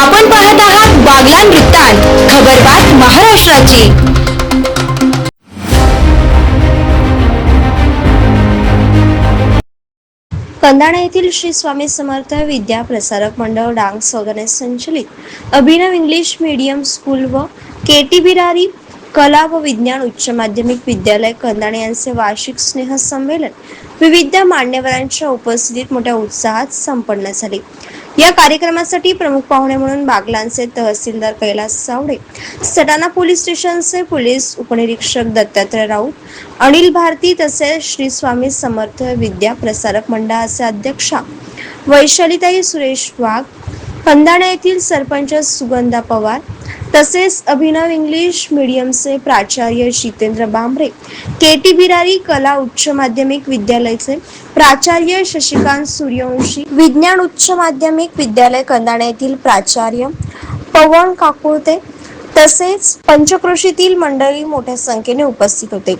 आपण पाहत आहात बागलान वृत्तांत खबरबात महाराष्ट्राची. कंदाणा येथील श्री स्वामी समर्थ विद्या प्रसारक मंडळ डांग वगैरे संचलित अभिनव इंग्लिश मीडियम स्कूल व केटी बिरारी कला व विज्ञान उच्च माध्यमिक विद्यालय कंदाणे यांचे वार्षिक स्नेहसंमेलन विविध मान्यवरांच्या उपस्थितीत मोठ्या उत्साहात संपन्न झाले. या कार्यक्रमासाठी प्रमुख पाहुणे म्हणून बागलांचे तहसीलदार कैलास सावडे सटाणा पोलीस स्टेशनचे पोलीस उपनिरीक्षक दत्तात्रय राऊत अनिल भारती तसेच श्री स्वामी समर्थ विद्या प्रसारक मंडळाचे अध्यक्षा वैशालीताई सुरेश वाघ कंदाणा येथील सरपंच सुगंधा पवार तसेच अभिनव इंग्लिश मीडियमचे प्राचार्य जितेंद्र बांबरे केटी बिरारी कला उच्च माध्यमिक विद्यालयाचे प्राचार्य शशिकांत सूर्यवंशी विज्ञान उच्च माध्यमिक विद्यालय कंदाणा येथील प्राचार्य पवन काकुळते तसेच पंचक्रोशीतील मंडळी मोठ्या संख्येने उपस्थित होते.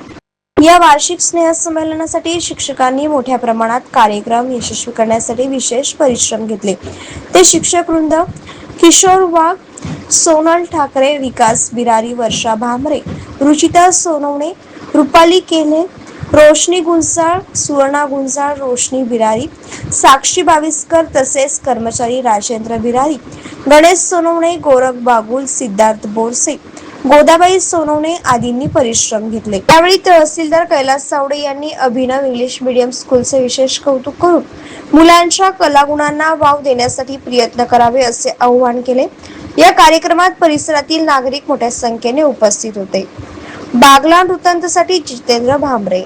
या वार्षिक स्नेहसंमेलनासाठी शिक्षकांनी मोठ्या प्रमाणात कार्यक्रम यशस्वी करण्यासाठी विशेष परिश्रम घेतले. ते शिक्षक वृंद किशोर वाघ सोनल ठाकरे विकास बिरारी वर्षा भामरे रुचिता सोनवणे रुपाली केले रोशनी गुंजाळ सुवर्णा गुंजाळ रोशनी बिरारी साक्षी बाविस्कर तसेच कर्मचारी राजेंद्र बिरारी गणेश सोनवणे गोरख बागुल सिद्धार्थ बोरसे गोदाबाई सोनवणे आदींनी परिश्रम घेतले. त्यावेळी तहसीलदार कैलास सावडे यांनी अभिनव इंग्लिश मीडियम स्कूलचे विशेष कौतुक करून मुलांच्या कलागुणांना वाव देण्यासाठी प्रयत्न करावे असे आवाहन केले. या कार्यक्रमात परिसरातील नागरिक मोठ्या संख्येने उपस्थित होते. बागला वृत्तांतसाठी जितेंद्र भांबरे